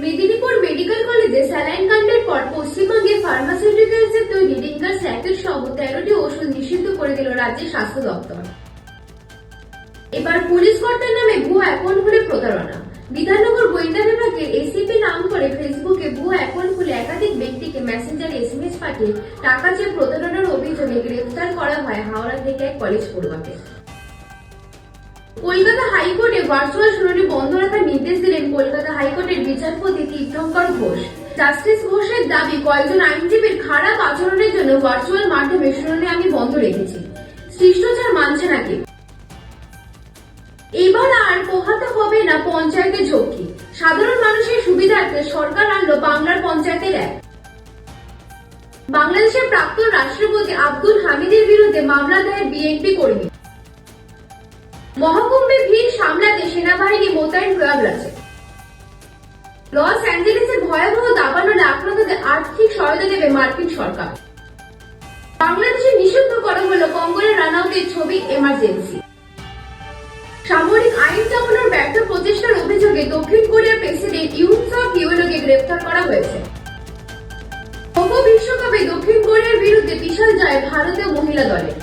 Medinipur medical কলেজে saline কাণ্ডের পর পশ্চিমবঙ্গে ফার্মাসিউটিক্যালসের তৈরি রিঙ্গার স্যাকেট সহ তেরোটি ওষুধ নিষিদ্ধ করে দিল রাজ্যের স্বাস্থ্য দপ্তর। এবার পুলিশ কর্তার নামে ভুয়া অ্যাকাউন্ট খুলে প্রতারণা। বিধাননগর গোয়েন্দা বিভাগের এসিপি নাম করে ফেসবুকে ভুয়া অ্যাকাউন্ট খুলে একাধিক ব্যক্তিকে মেসেঞ্জার এসএমএস পাঠিয়ে টাকা চেয়ে প্রতারণার অভিযোগে গ্রেফতার করা হয় হাওড়া থেকে এক কলেজ পড়ুয়াকে। কলকাতা হাইকোর্টে ভার্চুয়াল শুনানি বন্ধ রাখার হাইকোর্টের বিচারপতি তীর্থঙ্কর ঘোষ। জাস্টিস ঘোষের দাবি, কয়েকজন আইনজীবীর খারাপ আচরণের জন্য ভার্চুয়াল মাধ্যমে শুনানি আমি বন্ধ রেখেছি। শিষ্টাচার মানছে না কেউ এবার আর পোহাতে হবে না পঞ্চায়েতের ঝক্কি। সাধারণ মানুষের সুবিধার্থে সরকার আনলো বাংলার পঞ্চায়েতের এক। বাংলাদেশের প্রাক্তন রাষ্ট্রপতি আব্দুল হামিদের বিরুদ্ধে মামলা দায়ের বিএনপি কর্মী। মহাকুম্ভে ভিড় সামলাতে সেনাবাহিনী মোতায়েন প্রয়াগরাজে লস অ্যাঞ্জেলেসের ভয়াবহ দাবানলে আক্রান্তদের আর্থিক সহায়তা দেবে মার্কিন সরকার। বাংলাদেশে নিষিদ্ধ করা হলো কঙ্গনা রানাউতের ছবি এমার্জেন্সি। সামরিক আইন চাপানোর ব্যর্থ প্রচেষ্টার অভিযোগে দক্ষিণ কোরিয়ার প্রেসিডেন্ট ইউন সক গ্রেফতার করা হয়েছে। বিশ্বকাপে দক্ষিণ কোরিয়ার বিরুদ্ধে বিশাল জয় ভারতীয় মহিলা দলের